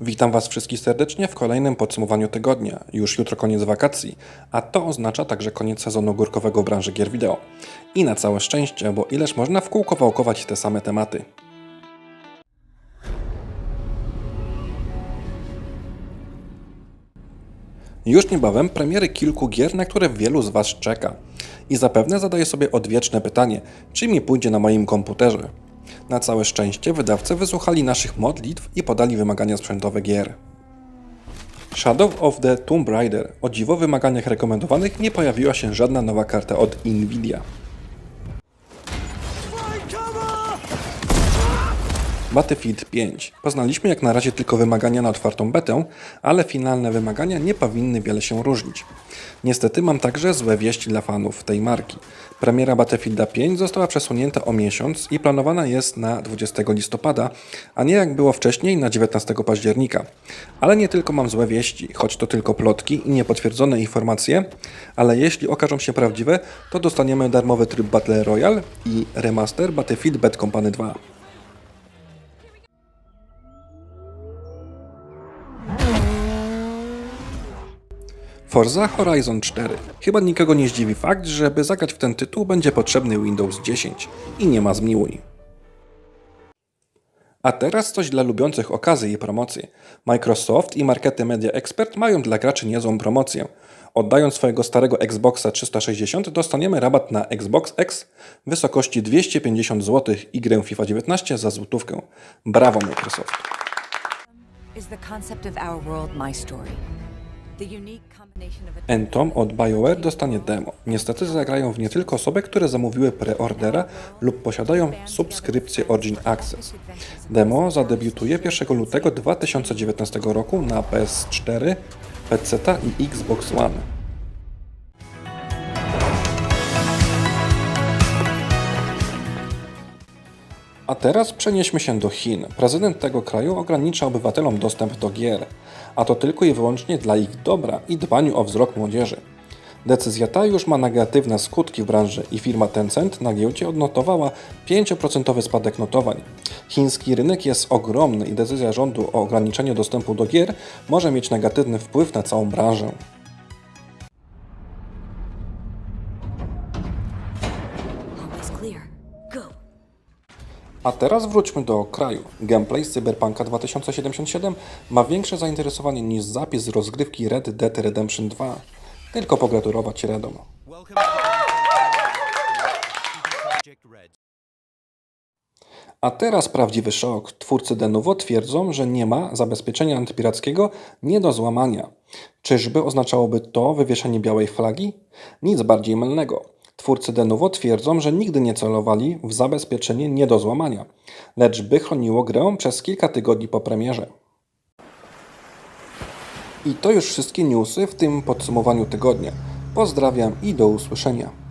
Witam Was wszystkich serdecznie w kolejnym podsumowaniu tygodnia. Już jutro koniec wakacji, a to oznacza także koniec sezonu górkowego w branży gier wideo. I na całe szczęście, bo ileż można w kółko wałkować te same tematy. Już niebawem premiery kilku gier, na które wielu z Was czeka. I zapewne zadaje sobie odwieczne pytanie, czy mi pójdzie na moim komputerze. Na całe szczęście wydawcy wysłuchali naszych modlitw i podali wymagania sprzętowe gier. Shadow of the Tomb Raider. O dziwo wymaganiach rekomendowanych nie pojawiła się żadna nowa karta od Nvidia. Battlefield 5. Poznaliśmy jak na razie tylko wymagania na otwartą betę, ale finalne wymagania nie powinny wiele się różnić. Niestety mam także złe wieści dla fanów tej marki. Premiera Battlefielda 5 została przesunięta o miesiąc i planowana jest na 20 listopada, a nie jak było wcześniej na 19 października. Ale nie tylko mam złe wieści, choć to tylko plotki i niepotwierdzone informacje, ale jeśli okażą się prawdziwe, to dostaniemy darmowy tryb Battle Royale i remaster Battlefield Bad Company 2. Forza Horizon 4. Chyba nikogo nie zdziwi fakt, że by zagrać w ten tytuł będzie potrzebny Windows 10 i nie ma zmiłuj. A teraz coś dla lubiących okazji i promocje. Microsoft i Markety Media Expert mają dla graczy niezłą promocję. Oddając swojego starego Xboxa 360 dostaniemy rabat na Xbox X w wysokości 250 zł i grę FIFA 19 za złotówkę. Brawo Microsoft! is the concept of our world my story. Entom od BioWare dostanie demo. Niestety zagrają w nie tylko osoby, które zamówiły preordera lub posiadają subskrypcję Origin Access. Demo zadebiutuje 1 lutego 2019 roku na PS4, PC i Xbox One. A teraz przenieśmy się do Chin. Prezydent tego kraju ogranicza obywatelom dostęp do gier, a to tylko i wyłącznie dla ich dobra i dbaniu o wzrok młodzieży. Decyzja ta już ma negatywne skutki w branży i firma Tencent na giełdzie odnotowała 5% spadek notowań. Chiński rynek jest ogromny i decyzja rządu o ograniczeniu dostępu do gier może mieć negatywny wpływ na całą branżę. always clear. Go. A teraz wróćmy do kraju. Gameplay z Cyberpunka 2077 ma większe zainteresowanie niż zapis z rozgrywki Red Dead Redemption 2. Tylko pogratulować Redom. A teraz prawdziwy szok. Twórcy Denuvo twierdzą, że nie ma zabezpieczenia antypirackiego nie do złamania. Czyżby oznaczałoby to wywieszenie białej flagi? Nic bardziej mylnego. Twórcy Denuvo twierdzą, że nigdy nie celowali w zabezpieczenie nie do złamania, lecz by chroniło grę przez kilka tygodni po premierze. I to już wszystkie newsy w tym podsumowaniu tygodnia. Pozdrawiam i do usłyszenia.